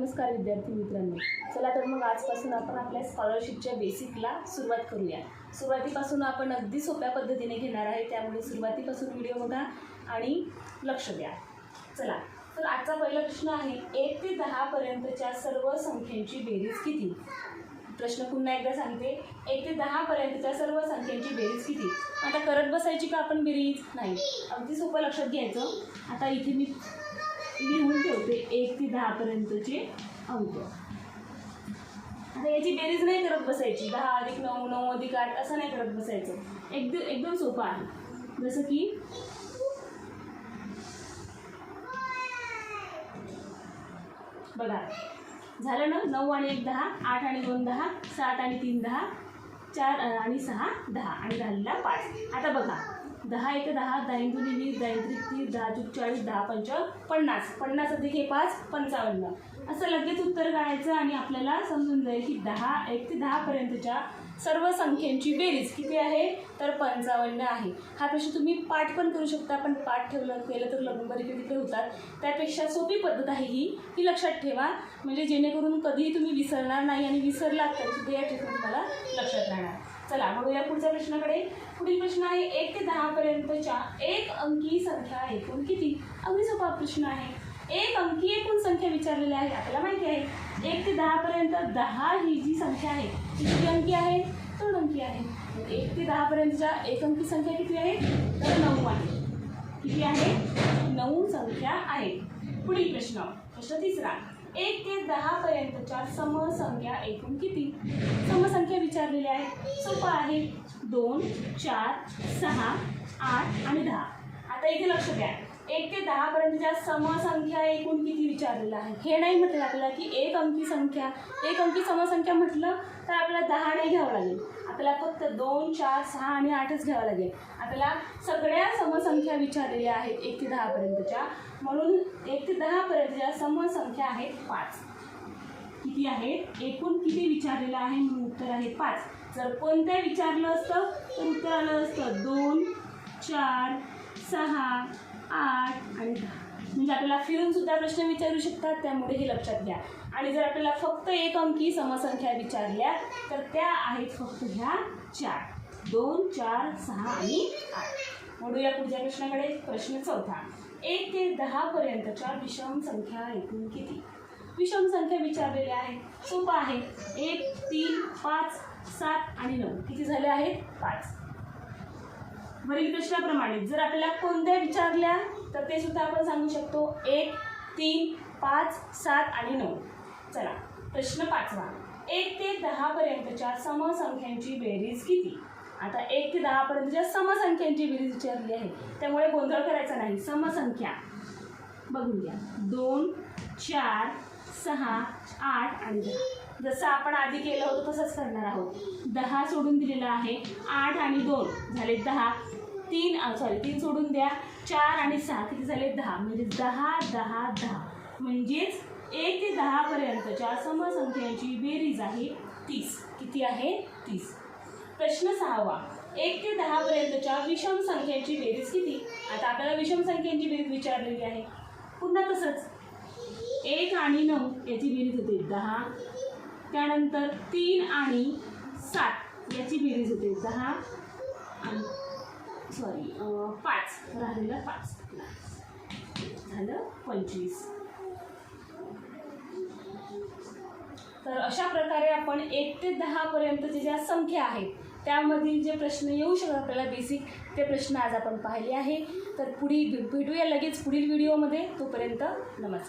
नमस्कार विद्यार्थी मित्रांनो. चला तर मग आजपासून आपण आपल्या स्कॉलरशिपच्या बेसिकला सुरुवात करूया. सुरुवातीपासून आपण अगदी सोप्या पद्धतीने घेणार आहे त्यामुळे सुरुवातीपासून व्हिडिओ बघा आणि लक्ष द्या. चला. तर आजचा पहिला प्रश्न आहे एक ते दहापर्यंतच्या सर्व संख्यांची बेरीज किती? प्रश्न पुन्हा एकदा सांगते एक ते दहापर्यंतच्या सर्व संख्यांची बेरीज किती? आता करत बसायची का आपण बेरीज? नाही. अगदी सोपं लक्षात घ्यायचं. आता इथे मी लिहून ठेवते एक ते दहापर्यंतचे अंक. आता याची बेरीज नाही करत बसायची. दहा अधिक नऊ नऊ अधिक आठ असं नाही करत बसायचं. एकदम एकदम सोपं आहे. जसं की बघा झालं ना? नऊ आणि एक दहा आठ आणि दोन दहा सात आणि तीन दहा चार आणि सहा दहा आणि राहिलेला पाच. आता बघा दहा एक दहा दहा दुनी वीस दहा त्रिक तीस दहा चुक चाळीस दहा पंच पन्नास. पन्नास अधिक हे पाच पंचावन्न. असं लगेच उत्तर काढायचं आणि आपल्याला समजून जाईल की दहा एक ते दहापर्यंतच्या सर्व संख्यांची बेरीज किती आहे? तर पंचावन्न आहे. हा प्रश्न तुम्ही पाठ पण करू शकता पण पाठ ठेवलं केलं तर लग्नबरी इकडे तिकडे होतात? त्यापेक्षा सोपी पद्धत आहे ही ही लक्षात ठेवा. म्हणजे जेणेकरून कधीही तुम्ही विसरणार नाही आणि विसरलात तरी सुद्धा या ठिकाणी तुम्हाला चला बघूया पुढच्या प्रश्नाकडे. पुढील प्रश्न आहे एक ते दहापर्यंतच्या एक अंकी संख्या एकूण किती? अगदी सोपा प्रश्न आहे. एक अंकी एकूण संख्या विचारलेली आहे आपल्याला माहिती आहे. एक ते दहापर्यंत दहा ही जी संख्या आहे ती किती अंकी आहे? दोन अंकी आहे. एक ते दहापर्यंतच्या एक अंकी संख्या किती आहे? तर नऊ आहे. किती आहे? नऊ संख्या आहे. पुढील प्रश्न प्रश्न तिसरा. एक ते दहापर्यंतच्या समसंख्या एकूण किती? समसंख्या विचारलेल्या आहे. सोपं आहे. दोन चार सहा आठ आणि दहा. आता इथे लक्ष द्या. एक ते दहापर्यंतच्या समसंख्या एकूण किती विचारलेलं आहे हे नाही म्हटलं आपल्याला की एक अंकी संख्या. एक अंकी समसंख्या म्हटलं तर आपल्याला दहा नाही घ्यावं लागेल. आपल्याला फक्त दोन चार सहा आणि आठच घ्यावं लागेल. आपल्याला सगळ्या समसंख्या विचारलेल्या आहेत एक ते दहापर्यंतच्या म्हणून एक ते दहापर्यंतच्या समसंख्या आहेत पाच. किती आहेत? एकूण किती विचारलेलं आहे म्हणून उत्तर आहे पाच. जर कोणत्या विचारलं असतं तर उत्तर आलं असतं दोन चार सहा आठ. आणि दहा म्हणजे आपल्याला फिरून सुद्धा प्रश्न विचारू शकतात त्यामुळे हे लक्षात घ्या. आणि जर आपल्याला फक्त एक अंकी समसंख्या विचारल्या तर त्या आहेत फक्त ह्या चार. दोन चार सहा आणि आठ. म्हणूया पुढच्या प्रश्नाकडे. प्रश्न चौथा. एक ते दहापर्यंतच्या विषम संख्या एकूण किती? विषम संख्या विचारलेल्या आहेत. सोपं आहे. एक तीन पाच सात आणि नऊ. किती झाले आहेत? पाच. वरील प्रश्नाप्रमाणे जर आपल्याला कोणत्या विचारल्या तर ते सुद्धा आपण सांगू शकतो. एक तीन पाच सात आणि नऊ. चला प्रश्न पाचवा. एक ते दहापर्यंतच्या समसंख्यांची बेरीज किती? आता एक ते दहापर्यंतच्या समसंख्यांची बेरीज विचारली आहे. त्यामुळे गोंधळ करायचा नाही. समसंख्या. बघून घ्या. दोन चार सहा आठ आणि दहा. जसं आपण आधी केलं होतं तसंच करणार आहोत. दहा सोडून दिलेलं आहे. आठ आणि दोन झाले दहा. तीन सॉरी तीन सोडून द्या. चार आणि सहा किती झाले? दहा. म्हणजे दहा दहा दहा. म्हणजेच एक ते दहापर्यंतच्या समसंख्यांची बेरीज आहे तीस. किती आहे? तीस. प्रश्न सहावा. एक ते दहापर्यंतच्या विषम संख्यांची बेरीज किती? आता आपल्याला विषम संख्यांची बेरीज विचारलेली आहे. पुन्हा तसंच. एक आणि नऊ याची बेरीज होते दहा. त्यानंतर तीन आणि सात याची बेरीज होते. दहा आणि सॉरी पाच. राहिलेलं पाच. झालं पंचवीस. तर अशा प्रकारे आपण एक ते दहापर्यंतचे ज्या संख्या आहेत त्यामधील जे प्रश्न येऊ शकतात आपल्याला बेसिक ते प्रश्न आज आपण पाहिले आहे. तर पुढील भेटूया लगेच पुढील व्हिडिओमध्ये तोपर्यंत नमस्कार.